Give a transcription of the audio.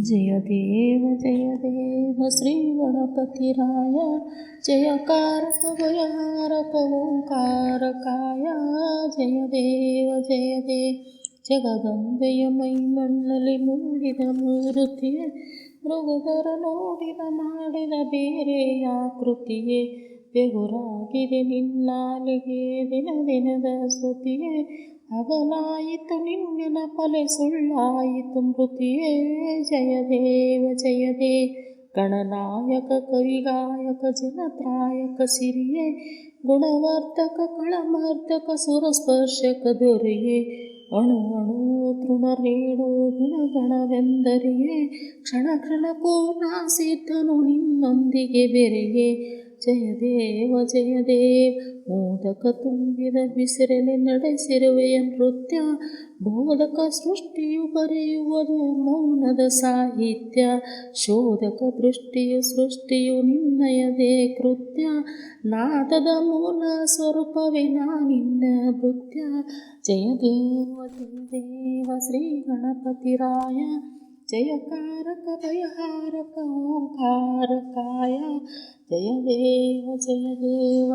जय देव जय देव श्रीगणपतिराय जयकारक भयहारक ಓಂಕಾರಕಾಯ ಜಯ ದೇವ ಜಯ ದೇವ ಜಗದಂಬೆಯ ಮೈಮಣ್ಣಲ್ಲಿ ಮೂಡಿದ ಮೂರುತಿಯೇ ಮೃಗದರ ನೋಡಿದ ಮಾಡಿದ ಬೇರೆಯ ಕೃತಿಯೇ ಬೆಗುರಾಗಿದೆ ನಿನ್ನಾಲಿಗೆ ದಿನ ದಿನದ ಸ್ತುತಿಯೇ. ಅಗಲಾಯಿತು ನಿನ್ನ ಕೊಲೆ ಸುಳ್ಳಾಯಿತು ಮೃತಿಯೇ. ಜಯದೇವ ಜಯದೇ ಜಯ ಗಣನಾಯಕ ಕವಿಗಾಯಕ ಜನತ್ರಾಯಕ, ಸಿರಿಯೇ. ಗುಣವರ್ಧಕ, ಕಳಮರ್ಧಕ, ಸುರಸ್ಪರ್ಶಕ, ದೊರೆಯೇ. ಅಣು ಅಣು ತೃಣರೇಣು ಗುಣಗಣವೆಂದರಿಯೇ ಕ್ಷಣ ಕ್ಷಣಕ್ಕೂ ನಾ ನಿನ್ನೊಂದಿಗೆ ಬೆರೆಯೇ. ಜಯ ದೇವ ಜಯ ದೇವ ಮೋದಕ ತುಂಬಿದ ಬಿಸಿರಲಿ ನಡೆಸಿರುವೆಯ ನೃತ್ಯ ಬೋಧಕ ಸೃಷ್ಟಿಯು ಬರೆಯುವುದು ಮೌನದ ಸಾಹಿತ್ಯ ಶೋಧಕ ದೃಷ್ಟಿಯು ಸೃಷ್ಟಿಯು ನಿನ್ನಯದೇ ಕೃತ್ಯ ನಾದದ ಮೂಲ ಸ್ವರೂಪವೇ ನಿನ್ನ ನೃತ್ಯ ಜಯ ದೇವ ಜಯ ದೇವ ಶ್ರೀ ಗಣಪತಿರಾಯ जय जयकारक भयहारक ओंकार जय देव जय देव।